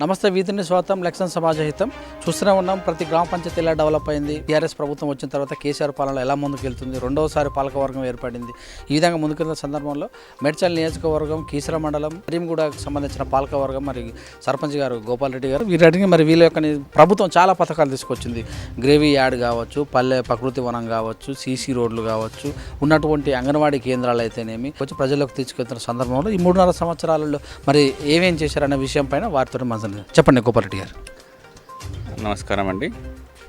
నమస్తే వీధిని స్వాతం లెక్సన్ సమాజ హితం చూస్తూనే ఉన్నాం ప్రతి గ్రామ పంచాయతీ ఎలా డెవలప్ అయింది టీఆర్ఎస్ ప్రభుత్వం వచ్చిన తర్వాత కేసీఆర్ పాలన ఎలా ముందుకు వెళ్తుంది రెండవసారి పాలకవర్గం ఏర్పడింది. ఈ విధంగా ముందుకెళ్తున్న సందర్భంలో మేడ్చల్ నియోజకవర్గం కీసర మండలం కరీంగూడకు సంబంధించిన పాలకవర్గం మరి సర్పంచ్ గారు గోపాల్ రెడ్డి గారు వీరడికి మరి వీళ్ళ యొక్క ప్రభుత్వం చాలా పథకాలు తీసుకొచ్చింది. గ్రేవీ యాడ్ కావచ్చు పల్లె ప్రకృతి వనం కావచ్చు సీసీ రోడ్లు కావచ్చు ఉన్నటువంటి అంగన్వాడీ కేంద్రాలు అయితేనేమి వచ్చి ప్రజలకు తీసుకెళ్తున్న సందర్భంలో ఈ మూడున్నర సంవత్సరాలలో మరి ఏమేం చేశారనే విషయం పైన వారితో మన చెప్పండి గోపాల్ రెడ్డి గారు. నమస్కారం అండి.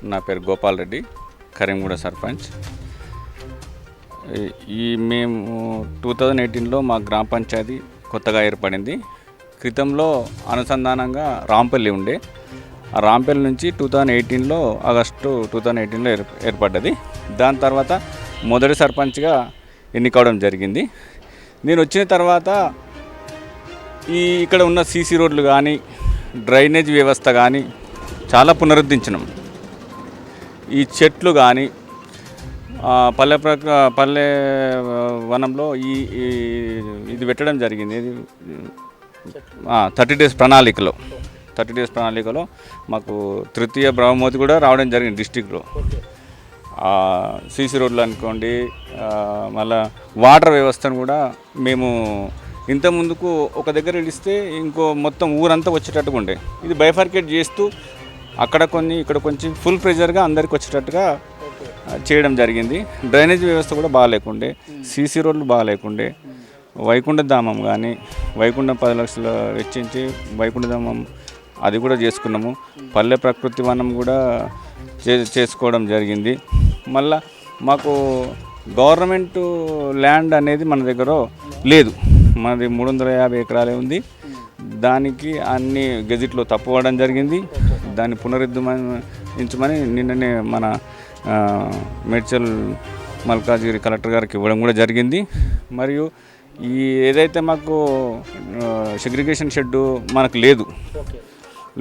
నా పేరు గోపాల్ రెడ్డి కరీంగూడ సర్పంచ్. ఈ- ఈ మేము టూ థౌజండ్ ఎయిటీన్లో మా గ్రామ పంచాయతీ కొత్తగా ఏర్పడింది. క్రితంలో అనుసంధానంగా రాంపల్లి ఉండే. ఆ రాంపల్లి నుంచి టూ థౌజండ్ ఎయిటీన్లో ఆగస్టు టూ థౌజండ్ ఎయిటీన్లో ఏర్ ఏర్పడ్డది. దాని తర్వాత మొదటి సర్పంచ్గా ఎన్నికవడం జరిగింది. నేను వచ్చిన తర్వాత ఈ ఇక్కడ ఉన్న సీసీ రోడ్లు కానీ డ్రైనేజ్ వ్యవస్థ కానీ చాలా పునరుద్ధరించినాం. ఈ చెట్లు కానీ పల్లె ప్రక పల్లె వనంలో ఈ ఇది పెట్టడం జరిగింది. ఇది థర్టీ డేస్ ప్రణాళికలో. థర్టీ డేస్ ప్రణాళికలో మాకు తృతీయ బ్రహ్మోతి కూడా రావడం జరిగింది డిస్టిక్లో. సీసీ రోడ్లు అనుకోండి మళ్ళా వాటర్ వ్యవస్థను కూడా మేము ఇంత ముందుకు ఒక దగ్గర ఇడిస్తే ఇంకో మొత్తం ఊరంతా వచ్చేటట్టుగా ఉండే. ఇది బైఫర్కేట్ చేస్తూ అక్కడ కొన్ని ఇక్కడ కొంచెం ఫుల్ ప్రెజర్గా అందరికి వచ్చేటట్టుగా చేయడం జరిగింది. డ్రైనేజ్ వ్యవస్థ కూడా బాగాలేకుండే సీసీ రోడ్లు బాగాలేకుండే వైకుంఠ ధామం కానీ వైకుంఠం పది లక్షలు వెచ్చించి వైకుంఠ ధామం అది కూడా చేసుకున్నాము. పల్లె ప్రకృతి వనం కూడా చే చేసుకోవడం జరిగింది. మళ్ళా మాకు గవర్నమెంట్ ల్యాండ్ అనేది మన దగ్గర లేదు. మనది మూడు వందల యాభై ఎకరాలే ఉంది. దానికి అన్ని గెజిట్లో తప్పుకోవడం జరిగింది. దాన్ని పునరుద్ధరించమని నిన్ననే మన మేడ్చల్ మల్కాజిగిరి కలెక్టర్ గారికి ఇవ్వడం కూడా జరిగింది. మరియు ఈ ఏదైతే మాకు సెగ్రిగేషన్ షెడ్డు మనకు లేదు.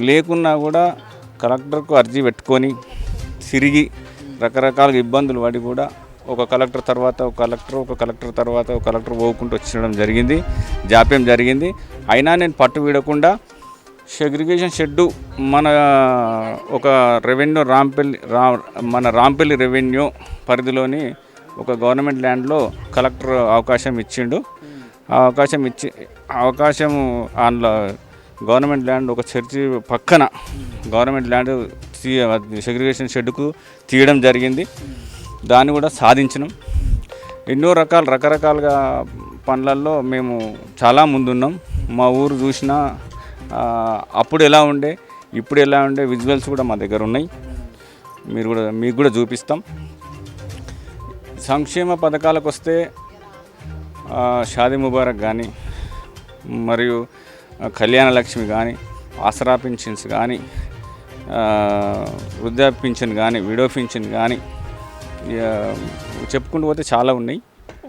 లేకున్నా కూడా కలెక్టర్కు అర్జీ పెట్టుకొని తిరిగి రకరకాల ఇబ్బందులు పడి కూడా ఒక కలెక్టర్ తర్వాత ఒక కలెక్టర్ ఒక కలెక్టర్ తర్వాత ఒక కలెక్టర్ పోకుండా వచ్చడం జరిగింది జాప్యం జరిగింది. అయినా నేను పట్టు వీడకుండా సెగ్రిగేషన్ షెడ్డు మన ఒక రెవెన్యూ రాంపల్లి రా మన రాంపల్లి రెవెన్యూ పరిధిలోని ఒక గవర్నమెంట్ ల్యాండ్లో కలెక్టర్ అవకాశం ఇచ్చిండు. ఆ అవకాశం ఇచ్చి అవకాశం అందులో గవర్నమెంట్ ల్యాండ్ ఒక చర్చి పక్కన గవర్నమెంట్ ల్యాండ్ సెగ్రిగేషన్ షెడ్కు తీయడం జరిగింది. దాన్ని కూడా సాధించినాం. ఎన్నో రకాల రకరకాలుగా పనులలో మేము చాలా ముందున్నాం. మా ఊరు చూసినా అప్పుడు ఎలా ఉండే ఇప్పుడు ఎలా ఉండే విజువల్స్ కూడా మా దగ్గర ఉన్నాయి. మీరు కూడా మీకు కూడా చూపిస్తాం. సంక్షేమ పథకాలకు వస్తే షాదీ ముబారక్ కానీ మరియు కళ్యాణ లక్ష్మి కానీ ఆసరా పింఛన్స్ కానీ వృద్ధాప్య పింఛన్ కానీ విడో పింఛన్ కానీ చెప్పుకుంటూ పోతే చాలా ఉన్నాయి.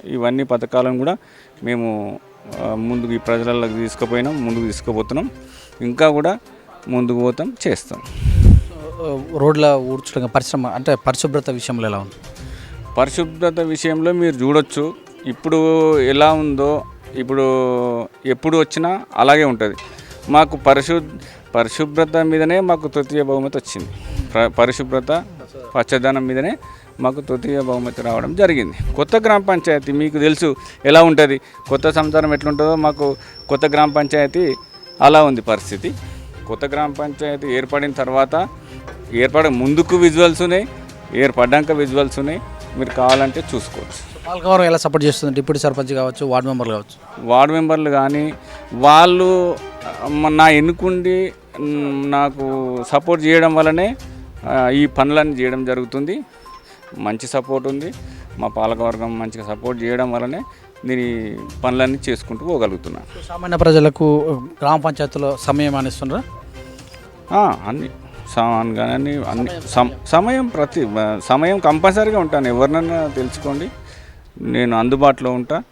ఇవన్నీ పథకాలను కూడా మేము ముందుకు ఈ ప్రజలకు తీసుకుపోయినాం ముందుకు తీసుకుపోతున్నాం. ఇంకా కూడా ముందుకు పోతాం చేస్తాం. రోడ్ల ఊడ్చడం పరిశ్రమ అంటే పరిశుభ్రత విషయంలో ఎలా ఉంది? పరిశుభ్రత విషయంలో మీరు చూడొచ్చు. ఇప్పుడు ఎలా ఉందో ఇప్పుడు ఎప్పుడు వచ్చినా అలాగే ఉంటుంది. మాకు పరిశు పరిశుభ్రత మీదనే మాకు తృతీయ బహుమతి వచ్చింది. ప్ర- పరిశుభ్రత పచ్చదనం మీదనే మాకు తృతీయ బహుమతి రావడం జరిగింది. కొత్త గ్రామ పంచాయతీ మీకు తెలుసు ఎలా ఉంటుంది? కొత్త సంవత్సరం ఎట్లుంటుందో మాకు కొత్త గ్రామ పంచాయతీ అలా ఉంది పరిస్థితి. కొత్త గ్రామ పంచాయతీ ఏర్పడిన తర్వాత ఏర్పడ ముందుకు విజువల్స్ ఉన్నాయి ఏర్పడ్డాక విజువల్స్ ఉన్నాయి. మీరు కావాలంటే చూసుకోవచ్చు. పాలకవర్గం ఎలా సపోర్ట్ చేస్తుంది? డిప్యూటీ సర్పంచ్ కావచ్చు వార్డు మెంబర్లు కావచ్చు. వార్డు మెంబర్లు కానీ వాళ్ళు నా ఎన్నుకుండి నాకు సపోర్ట్ చేయడం వల్లనే ఈ పనులన్నీ చేయడం జరుగుతుంది. మంచి సపోర్ట్ ఉంది. మా పాలకవర్గం మంచిగా సపోర్ట్ చేయడం వల్లనే ఈ పనులన్నీ చేసుకుంటూ పోగలుగుతున్నాను సామాన్య ప్రజలకు గ్రామ పంచాయతీలో సమయం అనిస్తున్నారా అన్ని కానీ అన్ని అన్ని సమ- సమయం. ప్రతి సమయం కంపల్సరీగా ఉంటాను. ఎవరినైనా తెలుసుకోండి. నేను అందుబాటులో ఉంటా.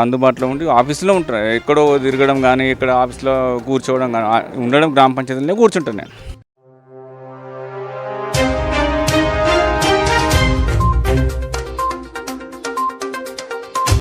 అందుబాటులో ఉండి ఆఫీస్లో ఉంటాను ఎక్కడో తిరగడం కానీ ఇక్కడ ఆఫీస్లో కూర్చోవడం కానీ ఉండడం గ్రామ పంచాయతీలోనే కూర్చుంటాను నేను.